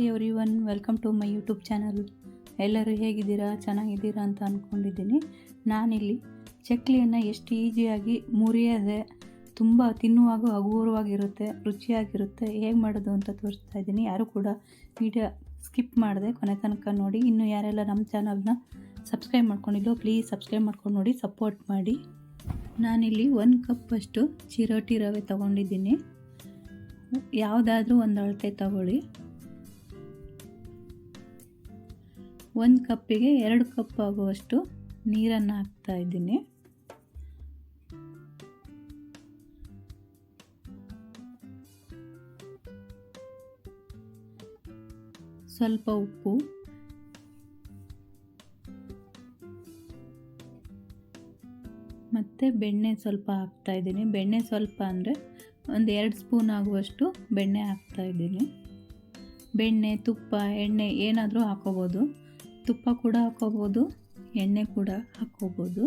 Hi everyone welcome to my YouTube channel. ಎಲ್ಲರೂ ಹೇಗಿದ್ದೀರಾ? ಚೆನ್ನಾಗಿದ್ದೀರಾ ಅಂತ ಅಂದ್ಕೊಂಡಿದ್ದೀನಿ ನಾನಿಲ್ಲಿ ಚಕ್ಲಿಯನ್ನು ಎಷ್ಟು ಈಸಿಯಾಗಿ ಮುರಿಯದೆ ತುಂಬ ತಿನ್ನುವಾಗ ಹಗುರವಾಗಿರುತ್ತೆ, ರುಚಿಯಾಗಿರುತ್ತೆ, ಹೇಗೆ ಮಾಡೋದು ಅಂತ ತೋರಿಸ್ತಾ ಇದ್ದೀನಿ. ಯಾರು ಕೂಡ ವಿಡಿಯೋ ಸ್ಕಿಪ್ ಮಾಡಿದೆ ಕೊನೆ ತನಕ ನೋಡಿ. ಇನ್ನು ಯಾರೆಲ್ಲ ನಮ್ಮ ಚಾನಲ್ನ ಸಬ್ಸ್ಕ್ರೈಬ್ ಮಾಡ್ಕೊಂಡಿಲ್ಲೋ ಪ್ಲೀಸ್ ಸಬ್ಸ್ಕ್ರೈಬ್ ಮಾಡ್ಕೊಂಡು ನೋಡಿ, ಸಪೋರ್ಟ್ ಮಾಡಿ. ನಾನಿಲ್ಲಿ ಕಪ್ ಕಪ್ಪಷ್ಟು ಚಿರೋಟಿ ರವೆ ತೊಗೊಂಡಿದ್ದೀನಿ. ಯಾವುದಾದ್ರೂ ಒಂದು ಅಳತೆ ತಗೊಳ್ಳಿ. ಒಂದು ಕಪ್ಪಿಗೆ ಎರಡು ಕಪ್ ಆಗುವಷ್ಟು ನೀರನ್ನು ಹಾಕ್ತಾ ಇದ್ದೀನಿ. ಸ್ವಲ್ಪ ಉಪ್ಪು. ಮತ್ತು ಬೆಣ್ಣೆ ಸ್ವಲ್ಪ ಹಾಕ್ತಾ ಇದ್ದೀನಿ. ಬೆಣ್ಣೆ ಸ್ವಲ್ಪ ಅಂದರೆ ಒಂದು ಎರಡು ಸ್ಪೂನ್ ಆಗುವಷ್ಟು ಬೆಣ್ಣೆ ಹಾಕ್ತಾ ಇದ್ದೀನಿ. ಬೆಣ್ಣೆ, ತುಪ್ಪ, ಎಣ್ಣೆ ಏನಾದರೂ ಹಾಕೋಬೋದು. ತುಪ್ಪ ಕೂಡ ಹಾಕೋಬೋದು ಎಣ್ಣೆ ಕೂಡ ಹಾಕ್ಕೋಬೋದು.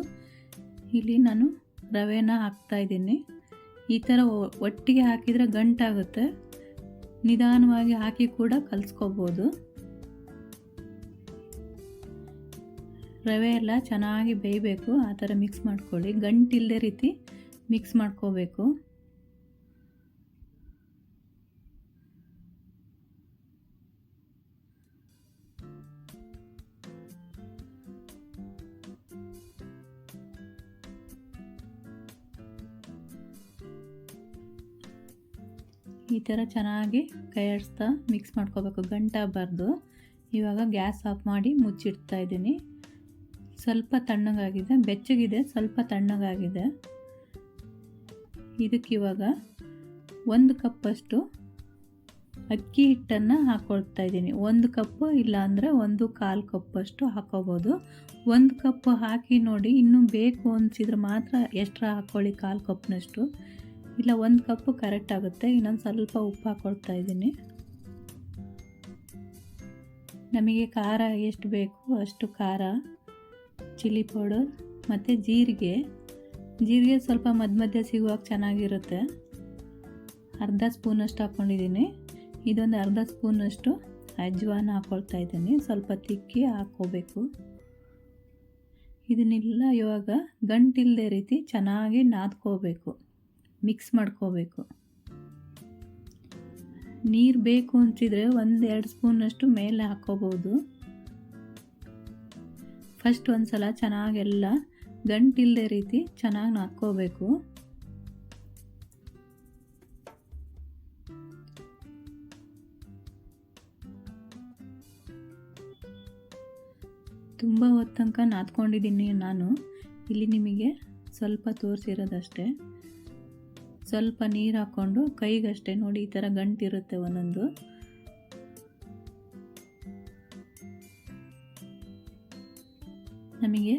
ಇಲ್ಲಿ ನಾನು ರವೆನ ಹಾಕ್ತಾ ಇದ್ದೀನಿ. ಈ ಥರ ಒಟ್ಟಿಗೆ ಹಾಕಿದರೆ ಗಂಟಾಗುತ್ತೆ. ನಿಧಾನವಾಗಿ ಹಾಕಿ ಕೂಡ ಕಲಿಸ್ಕೋಬೋದು. ರವೆ ಎಲ್ಲ ಚೆನ್ನಾಗಿ ಬೇಯಬೇಕು, ಆ ಥರ ಮಿಕ್ಸ್ ಮಾಡ್ಕೊಳ್ಳಿ. ಗಂಟಿಲ್ಲದೆ ರೀತಿ ಮಿಕ್ಸ್ ಮಾಡ್ಕೋಬೇಕು. ಈ ಥರ ಚೆನ್ನಾಗಿ ಕೈ ಆಡಿಸ್ತಾ ಮಿಕ್ಸ್ ಮಾಡ್ಕೋಬೇಕು ಗಂಟಾಗಬಾರ್ದು ಇವಾಗ ಗ್ಯಾಸ್ ಆಫ್ ಮಾಡಿ ಮುಚ್ಚಿಡ್ತಾ ಇದ್ದೀನಿ. ಸ್ವಲ್ಪ ತಣ್ಣಗಾಗಿದೆ. ಬೆಚ್ಚಗಿದೆ, ಸ್ವಲ್ಪ ತಣ್ಣಗಾಗಿದೆ. ಇದಕ್ಕೆ ಇವಾಗ ಒಂದು ಕಪ್ಪಷ್ಟು ಅಕ್ಕಿ ಹಿಟ್ಟನ್ನು ಹಾಕ್ಕೊಳ್ತಾ ಇದ್ದೀನಿ. ಒಂದು ಕಪ್ಪು ಇಲ್ಲಾಂದರೆ ಒಂದು ಕಾಲು ಕಪ್ಪಷ್ಟು ಹಾಕೋಬೋದು. ಒಂದು ಕಪ್ ಹಾಕಿ ನೋಡಿ ಇನ್ನೂ ಬೇಕು ಅನಿಸಿದ್ರೆ ಮಾತ್ರ ಎಷ್ಟರ ಹಾಕ್ಕೊಳ್ಳಿ ಕಾಲು ಕಪ್ನಷ್ಟು. ಇಲ್ಲ, ಒಂದು ಕಪ್ಪು ಕರೆಕ್ಟ್ ಆಗುತ್ತೆ. ಇನ್ನೊಂದು ಸ್ವಲ್ಪ ಉಪ್ಪು ಹಾಕ್ಕೊಳ್ತಾ ಇದ್ದೀನಿ. ನಮಗೆ ಖಾರ ಎಷ್ಟು ಬೇಕು ಅಷ್ಟು ಖಾರ, ಚಿಲ್ಲಿ ಪೌಡರ್ ಮತ್ತು ಜೀರಿಗೆ. ಜೀರಿಗೆ ಸ್ವಲ್ಪ ಮಧ್ಯ ಮಧ್ಯ ಸಿಗುವಾಗ ಚೆನ್ನಾಗಿರುತ್ತೆ. ಅರ್ಧ ಸ್ಪೂನಷ್ಟು ಹಾಕ್ಕೊಂಡಿದ್ದೀನಿ ಇದೊಂದು ಅರ್ಧ ಸ್ಪೂನಷ್ಟು ಅಜ್ವಾನ ಹಾಕ್ಕೊಳ್ತಾ ಇದ್ದೀನಿ. ಸ್ವಲ್ಪ ತಿಕ್ಕಿ ಹಾಕ್ಕೋಬೇಕು. ಇದನ್ನೆಲ್ಲ ಇವಾಗ ಗಂಟಿಲ್ಲದೆ ರೀತಿ ಚೆನ್ನಾಗಿ ನಾದ್ಕೋಬೇಕು. ಮಿಕ್ಸ್ ಮಾಡ್ಕೋಬೇಕು. ನೀರು ಬೇಕು ಅಂತಿದ್ರೆ ಒಂದು ಎರಡು ಸ್ಪೂನಷ್ಟು ಮೇಲೆ ಹಾಕ್ಕೋಬೋದು ಫಸ್ಟ್ ಒಂದು ಸಲ ಚೆನ್ನಾಗೆಲ್ಲ ಗಂಟಿಲ್ಲದೆ ರೀತಿ ಚೆನ್ನಾಗಿ ನಾದ್ಕೋಬೇಕು. ತುಂಬ ಹೊತ್ತು ನಾದ್ಕೊಂಡಿದ್ದೀನಿ ನಾನು. ಇಲ್ಲಿ ನಿಮಗೆ ಸ್ವಲ್ಪ ತೋರಿಸಿರೋದಷ್ಟೇ. ಸ್ವಲ್ಪ ನೀರು ಹಾಕ್ಕೊಂಡು ಕೈಗಷ್ಟೇ ನೋಡಿ ಈ ಥರ ಗಂಟಿರುತ್ತೆ ಒಂದೊಂದು. ನಮಗೆ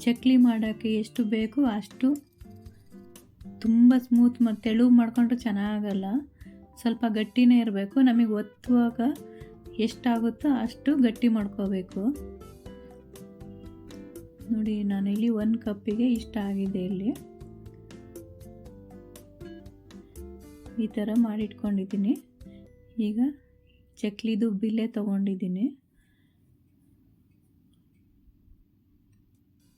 ಚಕ್ಲಿ ಮಾಡೋಕ್ಕೆ ಎಷ್ಟು ಬೇಕು ಅಷ್ಟು ತುಂಬ ಸ್ಮೂತ್ ಮತ್ತು ತೆಳು ಮಾಡ್ಕೊಂಡ್ರೆ ಚೆನ್ನಾಗಲ್ಲ. ಸ್ವಲ್ಪ ಗಟ್ಟಿನೇ ಇರಬೇಕು. ನಮಗೆ ಒತ್ತುವಾಗ ಎಷ್ಟಾಗುತ್ತೋ ಅಷ್ಟು ಗಟ್ಟಿ ಮಾಡ್ಕೋಬೇಕು. ನೋಡಿ ನಾನು ಇಲ್ಲಿ ಒಂದು ಕಪ್ಪಿಗೆ ಇಷ್ಟ ಆಗಿದೆ ಇಲ್ಲಿ. ಈ ಥರ ಮಾಡಿಟ್ಕೊಂಡಿದ್ದೀನಿ. ಈಗ ಚಕ್ಲಿದು ಬಿಲ್ಲೆ ತೊಗೊಂಡಿದ್ದೀನಿ.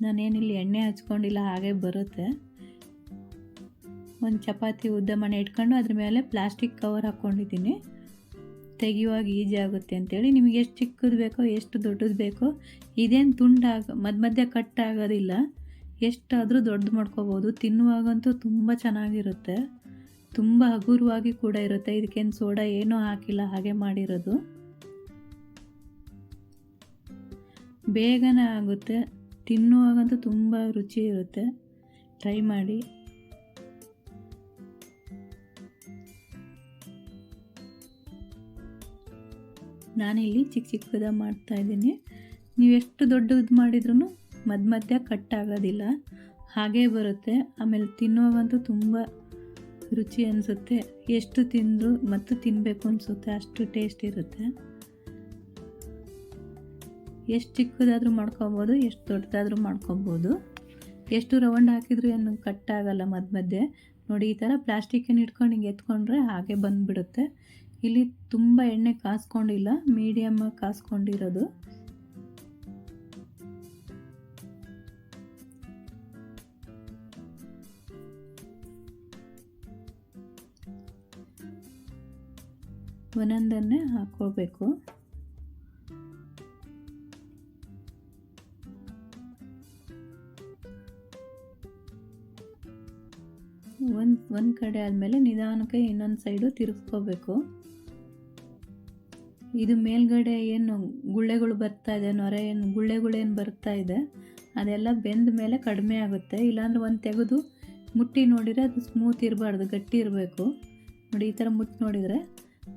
ನಾನೇನಿಲ್ಲಿ ಎಣ್ಣೆ ಹಚ್ಕೊಂಡಿಲ್ಲ, ಹಾಗೆ ಬರುತ್ತೆ. ಒಂದು ಚಪಾತಿ ಉದ್ದ ಮನೆ ಇಟ್ಕೊಂಡು ಅದ್ರ ಮೇಲೆ ಪ್ಲಾಸ್ಟಿಕ್ ಕವರ್ ಹಾಕ್ಕೊಂಡಿದ್ದೀನಿ. ತೆಗಿಯುವಾಗ ಈಜಿ ಆಗುತ್ತೆ ಅಂತೇಳಿ ನಿಮಗೆ ಎಷ್ಟು ಚಿಕ್ಕದು ಬೇಕೋ, ಎಷ್ಟು ದೊಡ್ಡದು ಬೇಕೋ, ಇದೇನು ತುಂಡಾಗ ಮಧ್ಯ ಮಧ್ಯೆ ಕಟ್ ಆಗೋದಿಲ್ಲ. ಎಷ್ಟಾದರೂ ದೊಡ್ಡದು ಮಾಡ್ಕೋಬೋದು. ತಿನ್ನುವಾಗಂತೂ ತುಂಬ ಚೆನ್ನಾಗಿರುತ್ತೆ. ತುಂಬ ಹಗುರವಾಗಿ ಕೂಡ ಇರುತ್ತೆ. ಇದಕ್ಕೇನು ಸೋಡಾ ಏನೂ ಹಾಕಿಲ್ಲ, ಹಾಗೆ ಮಾಡಿರೋದು. ಬೇಗನೆ ಆಗುತ್ತೆ. ತಿನ್ನುವಾಗಂತೂ ತುಂಬ ರುಚಿ ಇರುತ್ತೆ. ಟ್ರೈ ಮಾಡಿ. ನಾನಿಲ್ಲಿ ಚಿಕ್ಕ ಚಿಕ್ಕದ ಮಾಡ್ತಾ ಇದ್ದೀನಿ. ನೀವು ಎಷ್ಟು ದೊಡ್ಡದು ಮಾಡಿದ್ರೂ ಮಧ್ಯ ಮಧ್ಯ ಕಟ್ ಆಗೋದಿಲ್ಲ. ಹಾಗೇ ಬರುತ್ತೆ. ಆಮೇಲೆ ತಿನ್ನುವಾಗಂತೂ ತುಂಬ ರುಚಿ ಅನಿಸುತ್ತೆ, ಎಷ್ಟು ತಿಂದರೂ ಮತ್ತು ತಿನ್ನಬೇಕು ಅನಿಸುತ್ತೆ, ಅಷ್ಟು ಟೇಸ್ಟ್ ಇರುತ್ತೆ. ಎಷ್ಟು ಚಿಕ್ಕದಾದರೂ ಮಾಡ್ಕೊಬೋದು, ಎಷ್ಟು ದೊಡ್ಡದಾದರೂ ಮಾಡ್ಕೊಬೋದು. ಎಷ್ಟು ರೌಂಡ್ ಹಾಕಿದ್ರು ಏನು ಕಟ್ ಆಗಲ್ಲ ಮಧ್ಯ ಮಧ್ಯೆ ನೋಡಿ, ಈ ಥರ ಪ್ಲಾಸ್ಟಿಕನ್ನು ಇಟ್ಕೊಂಡು ಹಿಂಗೆ ಎತ್ಕೊಂಡ್ರೆ ಹಾಗೆ ಬಂದುಬಿಡುತ್ತೆ. ಇಲ್ಲಿ ತುಂಬ ಎಣ್ಣೆ ಕಾಸ್ಕೊಂಡಿಲ್ಲ ಮೀಡಿಯಮ್ ಕಾಸ್ಕೊಂಡಿರೋದು. ಒಂದೊಂದನ್ನೇ ಹಾಕ್ಕೋಬೇಕು ಒಂದು ಒಂದು ಕಡೆ ಆದಮೇಲೆ ನಿಧಾನಕ್ಕೆ ಇನ್ನೊಂದು ಸೈಡು ತಿರುಗಿಸ್ಕೋಬೇಕು ಇದು ಮೇಲ್ಗಡೆ ಏನು ಗುಳ್ಳೆಗಳು ಬರ್ತಾ ಇದೆ, ನೊರೆ ಏನು ಗುಳ್ಳೆಗಳೇನು ಬರ್ತಾ ಇದೆ, ಅದೆಲ್ಲ ಬೆಂದ ಮೇಲೆ ಕಡಿಮೆ ಆಗುತ್ತೆ. ಇಲ್ಲಾಂದ್ರೆ ಒಂದು ತೆಗೆದು ಮುಟ್ಟಿ ನೋಡಿದರೆ ಅದು ಸ್ಮೂತ್ ಇರಬಾರ್ದು, ಗಟ್ಟಿ ಇರಬೇಕು. ನೋಡಿ, ಈ ಥರ ಮುಟ್ಟಿ ನೋಡಿದರೆ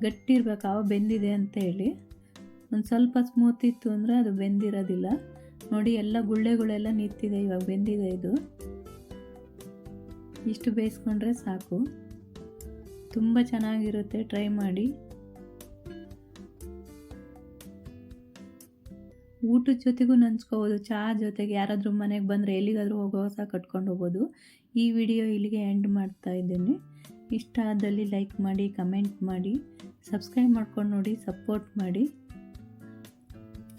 ಗಟ್ಟಿ ಇರಬೇಕು ಆವ ಬೆಂದಿದೆ ಅಂತ ಹೇಳಿ. ಒಂದು ಸ್ವಲ್ಪ ಸ್ಮೂತ್ ಇತ್ತು ಅಂದರೆ ಅದು ಬೆಂದಿರೋದಿಲ್ಲ. ನೋಡಿ, ಎಲ್ಲ ಗುಳ್ಳೆಗಳೆಲ್ಲ ನಿಂತಿದೆ, ಇವಾಗ ಬೆಂದಿದೆ ಇದು. ಇಷ್ಟು ಬೇಯಿಸ್ಕೊಂಡ್ರೆ ಸಾಕು. ತುಂಬ ಚೆನ್ನಾಗಿರುತ್ತೆ, ಟ್ರೈ ಮಾಡಿ. ಊಟದ ಜೊತೆಗೂ ನಂಚ್ಕೋಬೋದು ಚಹಾ ಜೊತೆಗೆ ಯಾರಾದರೂ ಮನೆಗೆ ಬಂದರೆ ಎಲ್ಲಿಗಾದರೂ ಹೋಗೋ ಸಹ ಕಟ್ಕೊಂಡು ಹೋಗ್ಬೋದು. ಈ ವಿಡಿಯೋ ಇಲ್ಲಿಗೆ ಎಂಡ್ ಮಾಡ್ತಾ ಇದ್ದೀನಿ. ಇಷ್ಟ ಆದಲ್ಲಿ ಲೈಕ್ ಮಾಡಿ ಕಮೆಂಟ್ ಮಾಡಿ ಸಬ್ಸ್ಕ್ರೈಬ್ ಮಾಡ್ಕೊಂಡು ನೋಡಿ ಸಪೋರ್ಟ್ ಮಾಡಿ.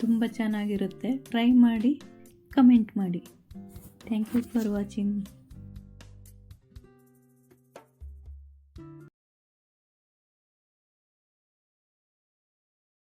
ತುಂಬ ಚೆನ್ನಾಗಿರುತ್ತೆ. ಟ್ರೈ ಮಾಡಿ ಕಮೆಂಟ್ ಮಾಡಿ. Thank you for watching